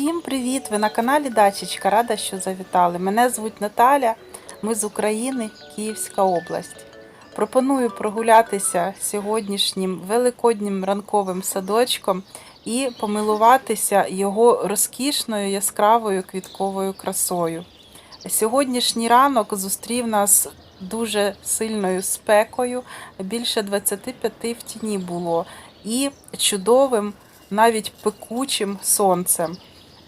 Всім привіт! Ви на каналі Дачечка. Рада, що завітали. Мене звуть Наталя. Ми з України, Київська область. Пропоную прогулятися сьогоднішнім великоднім ранковим садочком і помилуватися його розкішною яскравою квітковою красою. Сьогоднішній ранок зустрів нас дуже сильною спекою, більше 25 в тіні було, і чудовим, навіть пекучим сонцем.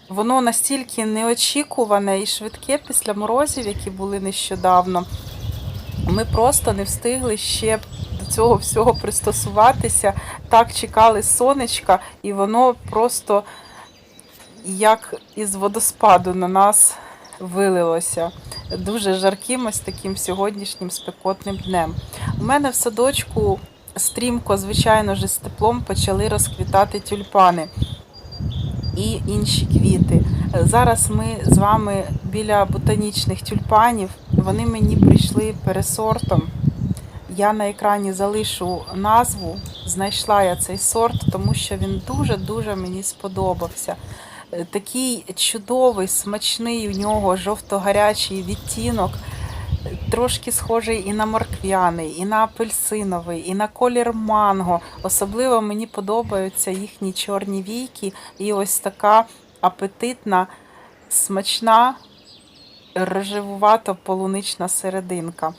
Воно настільки неочікуване і швидке після морозів, які були нещодавно. Ми просто не встигли ще до цього всього пристосуватися. Так чекали сонечка, і воно просто як із водоспаду на нас вилилося. Дуже жарким ось таким сьогоднішнім спекотним днем. У мене в садочку стрімко, звичайно ж, з теплом почали розквітати тюльпани і інші квіти. Зараз ми з вами біля ботанічних тюльпанів. Вони мені прийшли пересортом. Я на екрані залишу назву. Знайшла я цей сорт, тому що він дуже-дуже мені сподобався. Такий чудовий, смачний у нього жовто-гарячий відтінок, трошки схожий і на морквяний, і на апельсиновий, і на колір манго. Особливо мені подобаються їхні чорні війки і ось така апетитна, смачна, рожевувато полунична серединка.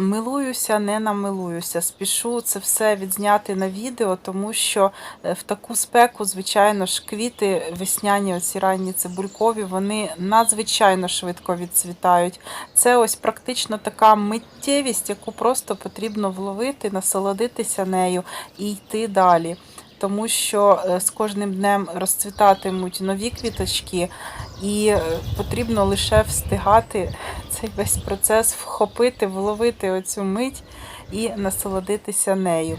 Милуюся, не намилуюся. Спішу це все відзняти на відео, тому що е, в таку спеку, звичайно ж, квіти весняні, оці ранні цибулькові, вони надзвичайно швидко відцвітають. Це ось практично така миттєвість, яку просто потрібно вловити, насолодитися нею і йти далі. Тому що е, з кожним днем розцвітатимуть нові квіточки, і е, потрібно лише встигати цей весь процес вхопити, вловити оцю мить і насолодитися нею.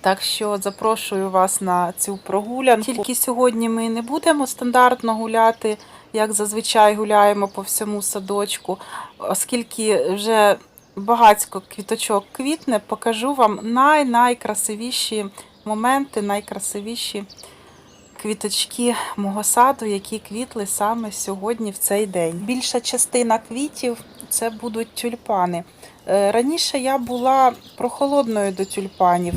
Так що запрошую вас на цю прогулянку. Тільки сьогодні ми не будемо стандартно гуляти, як зазвичай гуляємо по всьому садочку, оскільки вже багатько квіточок квітне, покажу вам най-найкрасивіші моменти, найкрасивіші квіточки мого саду, які квітли саме сьогодні в цей день. Більша частина квітів це будуть тюльпани. Е, Раніше я була прохолодною до тюльпанів,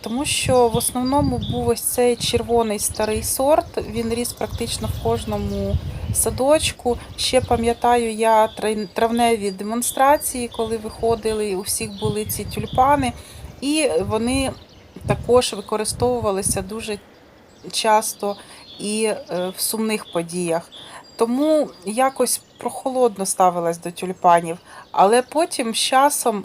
тому що в основному був ось цей червоний старий сорт. Він ріс практично в кожному садочку. Ще пам'ятаю я травневі демонстрації, коли виходили, у всіх були ці тюльпани, і вони також використовувалися дуже часто і е, в сумних подіях. Тому якось прохолодно ставилась до тюльпанів. Але потім з часом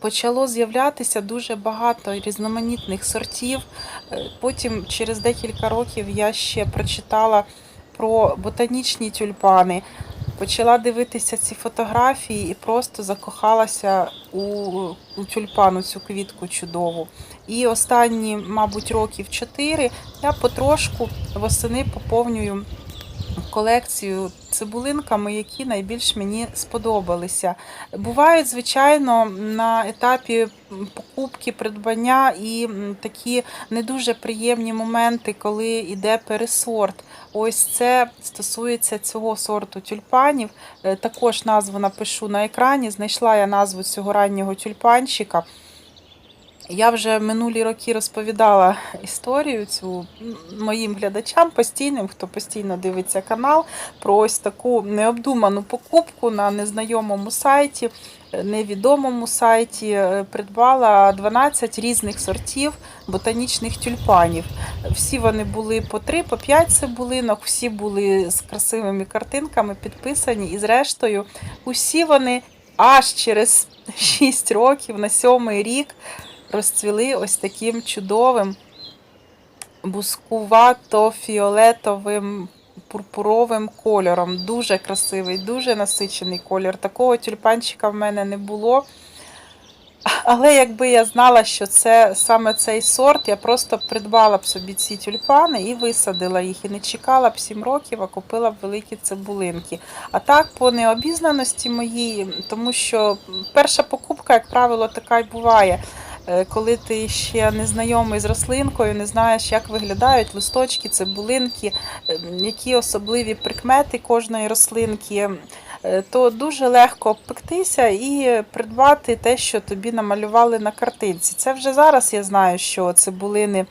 почало з'являтися дуже багато різноманітних сортів. Е, Потім, через декілька років, я ще прочитала про ботанічні тюльпани. Почала дивитися ці фотографії і просто закохалася у тюльпану, цю квітку чудову. І останні, мабуть, років чотири я потрошку восени поповнюю колекцію цибулинками, які найбільш мені сподобалися. Бувають, звичайно, на етапі покупки, придбання і такі не дуже приємні моменти, коли йде пересорт. Ось це стосується цього сорту тюльпанів. Е, Також назву напишу на екрані. Знайшла я назву цього раннього тюльпанчика. Я вже минулі роки розповідала історію цю моїм глядачам постійним, хто постійно дивиться канал, про ось таку необдуману покупку на незнайомому сайті, невідомому сайті. Е, Придбала 12 різних сортів ботанічних тюльпанів. Всі вони були по 3, по 5 цибулинок, всі були з красивими картинками підписані. І зрештою, усі вони аж через 6 років на сьомий рік розцвіли ось таким чудовим бускувато-фіолетовим пурпуровим кольором. Дуже красивий, дуже насичений колір. Такого тюльпанчика в мене не було. Але якби я знала, що це саме цей сорт, я просто придбала б собі ці тюльпани і висадила їх. І не чекала б 7 років, а купила б великі цибулинки. А так, по необізнаності моїй, тому що перша покупка, як правило, така й буває. Е, коли ти ще не знайомий з рослинкою, не знаєш, як виглядають листочки, цибулинки, е, які особливі прикмети кожної рослинки, е, то дуже легко пектися і придбати те, що тобі намалювали на картинці. Це вже зараз я знаю, що цибулини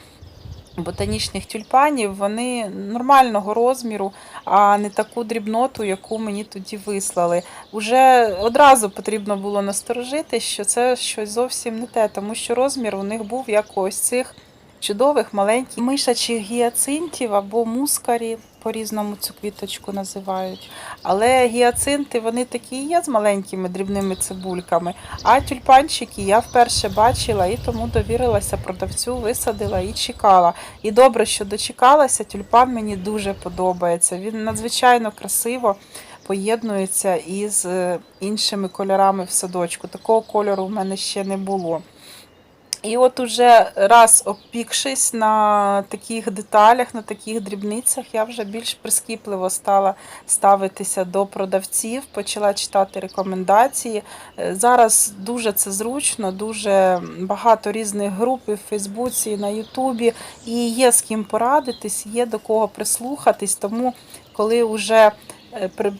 ботанічних тюльпанів вони нормального розміру, а не таку дрібноту, яку мені тоді вислали. Уже одразу потрібно було насторожити, що це щось зовсім не те, тому що розмір у них був як ось цих чудових маленьких мишачих гіацинтів або мускарі. По-різному цю квіточку називають. Але гіацинти вони такі є з маленькими дрібними цибульками. А тюльпанчики я вперше бачила і тому довірилася продавцю, висадила і чекала. І добре, що дочекалася, тюльпан мені дуже подобається. Він надзвичайно красиво поєднується із е, іншими кольорами в садочку. Такого кольору в мене ще не було. І от уже раз опікшись на таких деталях, на таких дрібницях, я вже більш прискіпливо стала ставитися до продавців, почала читати рекомендації. Е, Зараз дуже це зручно, дуже багато різних груп і в Фейсбуці, і на Ютубі, і є з ким порадитись, є до кого прислухатись. Тому, коли вже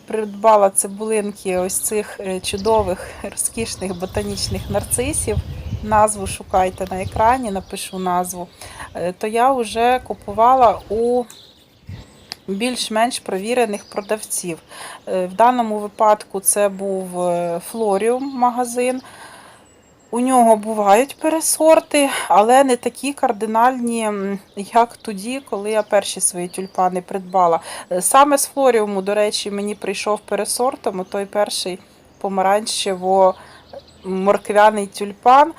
придбала цибулинки ось цих е, чудових розкішних ботанічних нарцисів, назву шукайте на екрані, напишу назву, е, то я вже купувала у більш-менш провірених продавців. Е, В даному випадку це був е, Флоріум магазин. У нього бувають пересорти, але не такі кардинальні, як тоді, коли я перші свої тюльпани придбала. Е, Саме з Флоріуму, до речі, мені прийшов пересортом, той перший помаранчево-морквяний тюльпан.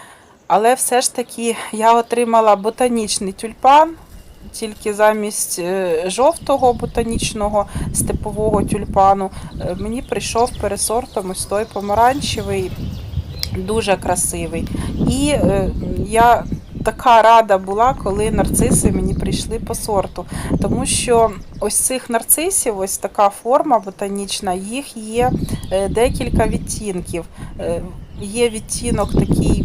Але все ж таки я отримала ботанічний тюльпан, тільки замість е, жовтого ботанічного степового тюльпану е, мені прийшов пересортом ось той помаранчевий, дуже красивий. І е, я така рада була, коли нарциси мені прийшли по сорту. Тому що ось цих нарцисів, ось така форма ботанічна, їх є е, декілька відтінків. Е, Є відтінок такий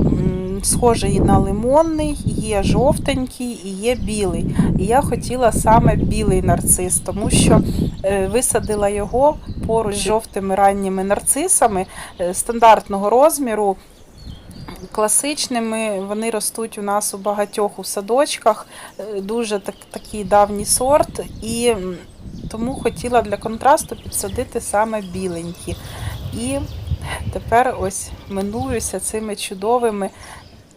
схожий на лимонний, є жовтенький і є білий. І я хотіла саме білий нарцис, тому що е, висадила його поруч з жовтими ранніми нарцисами е, стандартного розміру. Класичними вони ростуть у нас у багатьох у садочках, е, дуже так, такий давній сорт, і тому хотіла для контрасту підсадити саме біленькі. І тепер ось минуюся цими чудовими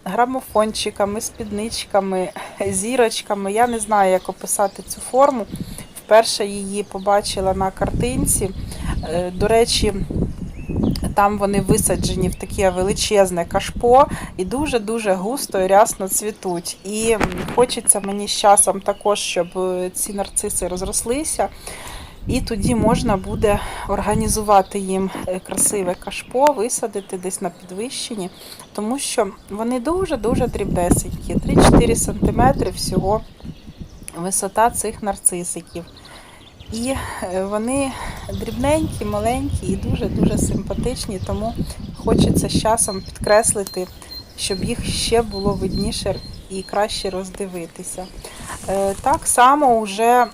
грамофончиками, спідничками, зірочками. Я не знаю, як описати цю форму. Вперше її побачила на картинці. Е, До речі, там вони висаджені в таке величезне кашпо і дуже-дуже густо і рясно цвітуть. І хочеться мені з часом також, щоб е, ці нарциси розрослися. І тоді можна буде організувати їм е, красиве кашпо, висадити десь на підвищенні, тому що вони дуже-дуже дрібнесенькі, 3-4 см всього висота цих нарцисиків. І е, вони дрібненькі, маленькі і дуже-дуже симпатичні, тому хочеться з часом підкреслити, щоб їх ще було видніше і краще роздивитися. Е, Так само вже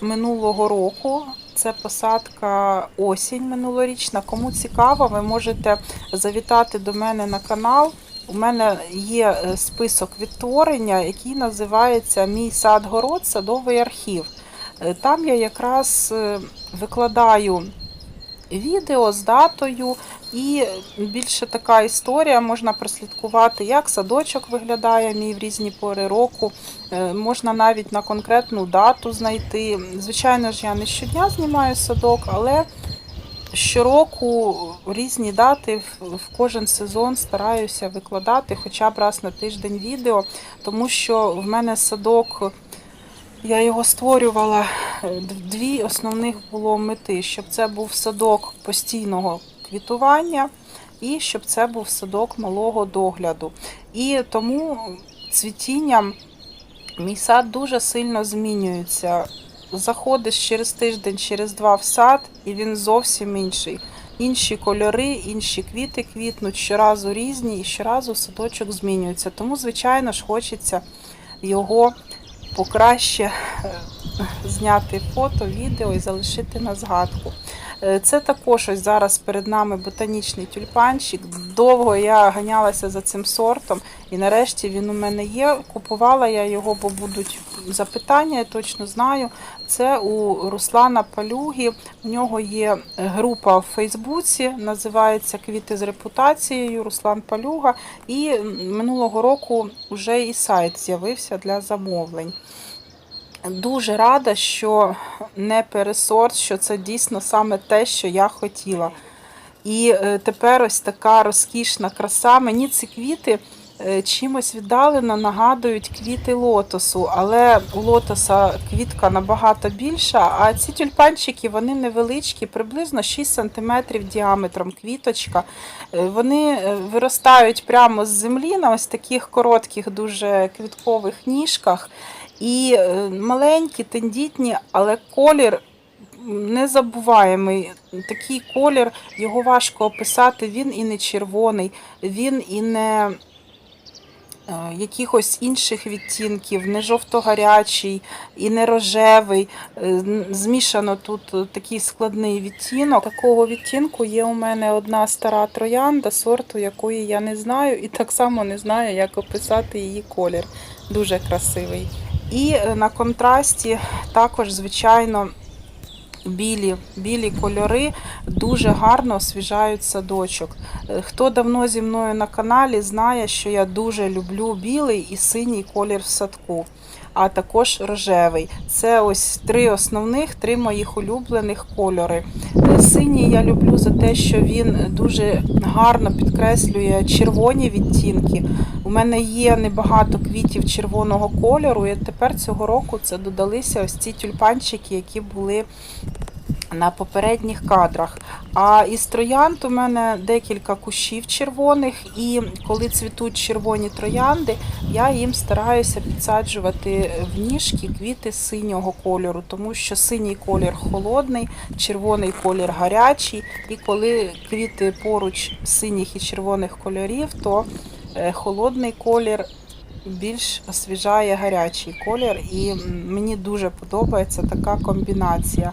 минулого року. Це посадка осінь минулорічна. Кому цікаво, ви можете завітати до мене на канал. У мене є е, список відтворення, який називається Мій сад-город, садовий архів. Е, Там я якраз е, викладаю відео з датою, і більше така історія можна прослідкувати, як садочок виглядає мій в різні пори року. Е, Можна навіть на конкретну дату знайти. Звичайно ж, я не щодня знімаю садок, але щороку різні дати в в кожен сезон стараюся викладати хоча б раз на тиждень відео, тому що в мене садок. Я його створювала е, дві основних було мети, щоб це був садок постійного квітування і щоб це був садок малого догляду. І тому цвітінням мій сад дуже сильно змінюється. Заходиш через тиждень, через два в сад, і він зовсім інший. інші кольори, інші квіти квітнуть, щоразу різні і щоразу садочок змінюється. Тому, звичайно ж, хочеться його покраще е, зняти фото, відео і залишити на згадку. Е, Це також ось зараз перед нами ботанічний тюльпанчик. Довго я ганялася за цим сортом, і нарешті він у мене є. Купувала я його, бо будуть запитання, я точно знаю. Це у Руслана Палюги. У нього є група в Фейсбуці, називається Квіти з репутацією Руслан Палюга. І минулого року вже і сайт з'явився для замовлень. Дуже рада, що не пересорт, що це дійсно саме те, що я хотіла. І е, тепер ось така розкішна краса. Мені ці квіти е, чимось віддалено нагадують квіти лотосу, але у лотоса квітка набагато більша, а ці тюльпанчики вони невеличкі, приблизно 6 см діаметром квіточка. Е, Вони виростають прямо з землі на ось таких коротких, дуже квіткових ніжках. І е, маленькі, тендітні, але колір незабуваємий. Такий колір, його важко описати. Він і не червоний, він і не е, якихось інших відтінків, не жовто-гарячий, і не рожевий. Е, Змішано тут такий складний відтінок. Такого відтінку є у мене одна стара троянда, сорту якої я не знаю, і так само не знаю, як описати її колір. Дуже красивий. І е, на контрасті також, звичайно, білі, білі кольори дуже гарно освіжають садочок. Е, Хто давно зі мною на каналі, знає, що я дуже люблю білий і синій колір в садку, а також рожевий. Це ось три основних, три моїх улюблених кольори. Синій я люблю за те, що він дуже гарно підкреслює червоні відтінки. У мене є небагато квітів червоного кольору, і тепер цього року це додалися ось ці тюльпанчики, які були на попередніх кадрах. А із троянд у мене декілька кущів червоних, і коли цвітуть червоні троянди, я їм стараюся підсаджувати в ніжки квіти синього кольору, тому що синій колір холодний, червоний колір гарячий. І коли квіти поруч синіх і червоних кольорів, то е, холодний колір більш освіжає гарячий колір, і мені дуже подобається така комбінація.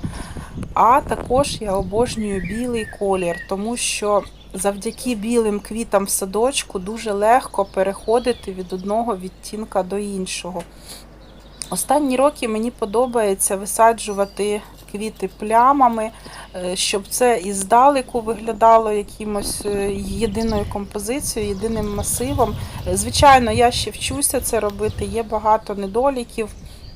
А також я обожнюю білий колір, тому що завдяки білим квітам в садочку дуже легко переходити від одного відтінка до іншого. Останні роки мені подобається висаджувати квіти плямами, е, щоб це і здалеку виглядало якимось е, єдиною композицією, єдиним масивом. Е, Звичайно, я ще вчуся це робити, є багато недоліків.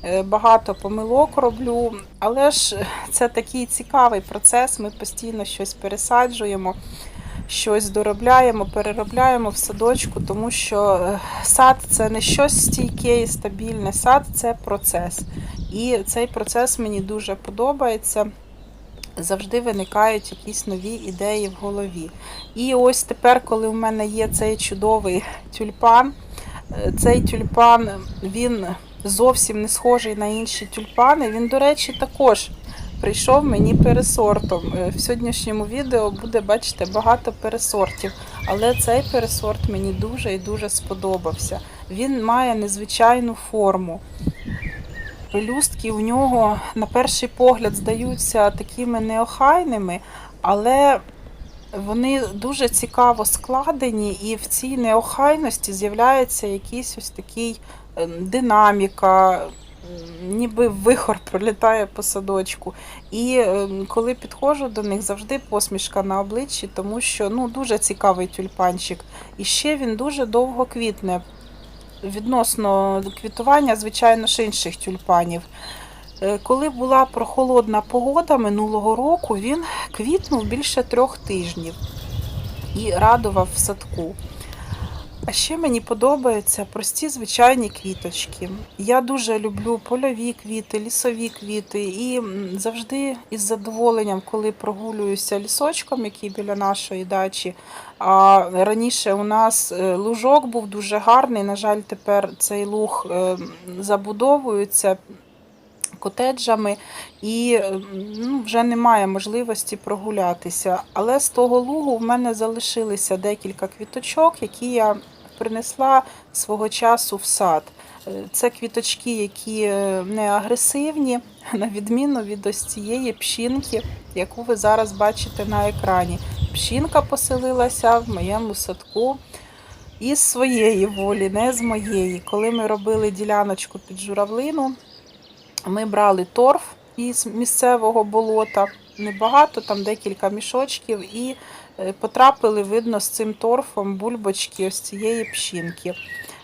Е, Багато помилок роблю, але ж це такий цікавий процес. Ми постійно щось пересаджуємо, щось доробляємо, переробляємо в садочку, тому що е, сад це не щось стійке і стабільне. Сад це процес. І цей процес мені дуже подобається. Завжди виникають якісь нові ідеї в голові. І ось тепер, коли в мене є цей чудовий тюльпан, е, цей тюльпан він зовсім не схожий на інші тюльпани. Він, до речі, також прийшов мені пересортом. Е, В сьогоднішньому відео буде, бачите, багато пересортів. Але цей пересорт мені дуже і дуже сподобався. Він має незвичайну форму. Пелюстки у нього на перший погляд здаються такими неохайними, але вони дуже цікаво складені, і в цій неохайності з'являється якийсь ось такий динаміка, ніби вихор пролітає по садочку. І ем, коли підходжу до них, завжди посмішка на обличчі, тому що ну, дуже цікавий тюльпанчик. І ще він дуже довго квітне. Відносно квітування, звичайно ж, інших тюльпанів. Е, Коли була прохолодна погода минулого року, він квітнув більше трьох тижнів і радував в садку. А ще мені подобаються прості звичайні квіточки. Я дуже люблю польові квіти, лісові квіти, і завжди із задоволенням, коли прогулююся лісочком, який біля нашої дачі. А раніше у нас е, лужок був дуже гарний. На жаль, тепер цей луг е, забудовується котеджами і е, ну, вже немає можливості прогулятися. Але з того лугу в мене залишилися декілька квіточок, які я принесла свого часу в сад. Е, Це квіточки, які е, не агресивні, на відміну від ось цієї пшінки, яку ви зараз бачите на екрані. Пшінка поселилася в моєму садку із своєї волі, не з моєї. Коли ми робили діляночку під журавлину, ми брали торф із місцевого болота, небагато, там декілька мішочків, і потрапили, видно, з цим торфом бульбочки ось цієї пшінки.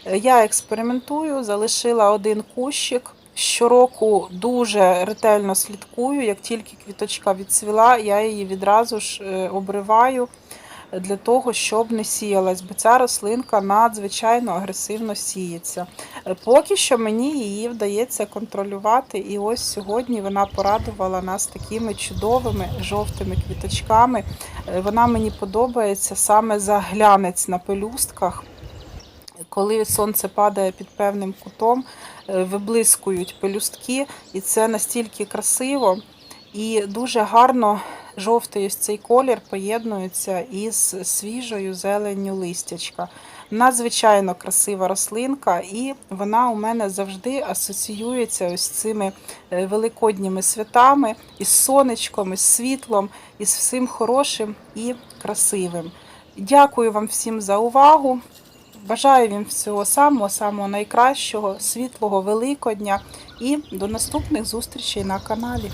Е, Я експериментую, залишила один кущик. Щороку дуже ретельно слідкую. Як тільки квіточка відцвіла, я її відразу ж е, обриваю е, для того, щоб не сіялась, бо ця рослинка надзвичайно агресивно сіється. Е, Поки що мені її вдається контролювати, і ось сьогодні вона порадувала нас такими чудовими жовтими квіточками. Е, Вона мені подобається саме за глянець на пелюстках. Коли сонце падає під певним кутом, е, виблискують пелюстки, і це настільки красиво і дуже гарно жовтий ось цей колір поєднується із свіжою зеленню листячка. Надзвичайно красива рослинка, і вона у мене завжди асоціюється ось цими е, великодніми святами, із сонечком, із світлом, із всім хорошим і красивим. Дякую вам всім за увагу. Бажаю вам всього самого, самого найкращого, світлого Великодня і до наступних зустрічей на каналі.